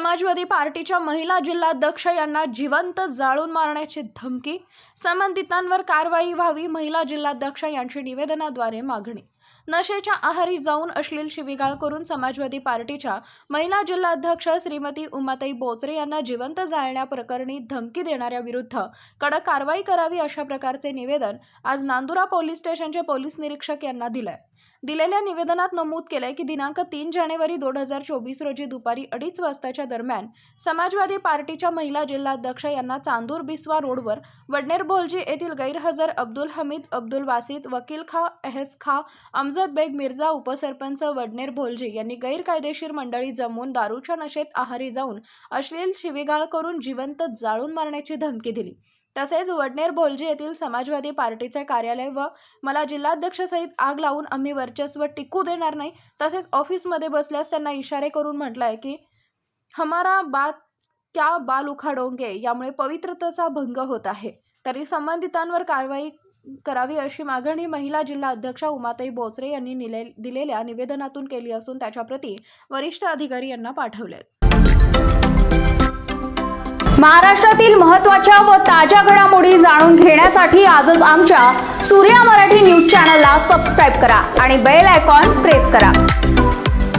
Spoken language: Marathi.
समाजवादी पार्टीच्या महिला जिल्हाध्यक्ष यांना जिवंत जाळून मारण्याची धमकी संबंधितांवर कारवाई व्हावी महिला जिल्हाध्यक्ष यांची निवेदनाद्वारे मागणी. नशेच्या आहारी जाऊन अश्लील शिवीगाळ करून समाजवादी पार्टीच्या महिला जिल्हाध्यक्ष श्रीमती उमाताई बोचरे यांना जिवंत जाळण्याप्रकरणी धमकी देणाऱ्याविरुद्ध कडक कारवाई करावी अशा प्रकारचे निवेदन आज नांदुरा पोलीस स्टेशनचे पोलीस निरीक्षक यांना दिलंय. दिलेल्या निवेदनात नमूद केलंय की दिनांक तीन जानेवारी दोन हजार चोवीस रोजी दुपारी अडीच वाजताच्या दरम्यान समाजवादी पार्टीच्या महिला जिल्हाध्यक्ष यांना चांदूर बिस्वा रोडवर वडनेर भोलजी येथील गैरहजर अब्दुल हमीद अब्दुल वासित वकील खा एहस खा अमजद बेग मिर्झा उपसरपंच वडनेर भोलजी यांनी गैरकायदेशीर मंडळी जमवून दारूच्या नशेत आहारी जाऊन अश्लील शिवीगाळ करून जिवंत जाळून मारण्याची धमकी दिली. तसेच वडनेर भोलजी येथील समाजवादी पार्टीचे कार्यालय व मला जिल्हाध्यक्षसहित आग लावून आम्ही वर्चस्व टिकू देणार नाही तसेच ऑफिसमध्ये बसल्यास त्यांना इशारे करून म्हटलं आहे की हमारा बात क्या बाल उखाडोंगे? यामुळे पवित्रतेचा भंग होत आहे. तरी संबंधितांवर कारवाई करावी अशी मागणी महिला जिल्हा अध्यक्षा उमाताई बोचरे यांनी निले दिलेल्या निवेदनातून केली असून त्याच्या प्रती वरिष्ठ अधिकारी यांना पाठवले महाराष्ट्रातील महत्त्वाच्या व ताज्या घडामोडी जाणून घेण्यासाठी आजच आमच्या सूर्या मराठी न्यूज चॅनलला सबस्क्राईब करा आणि बेल आयकॉन प्रेस करा.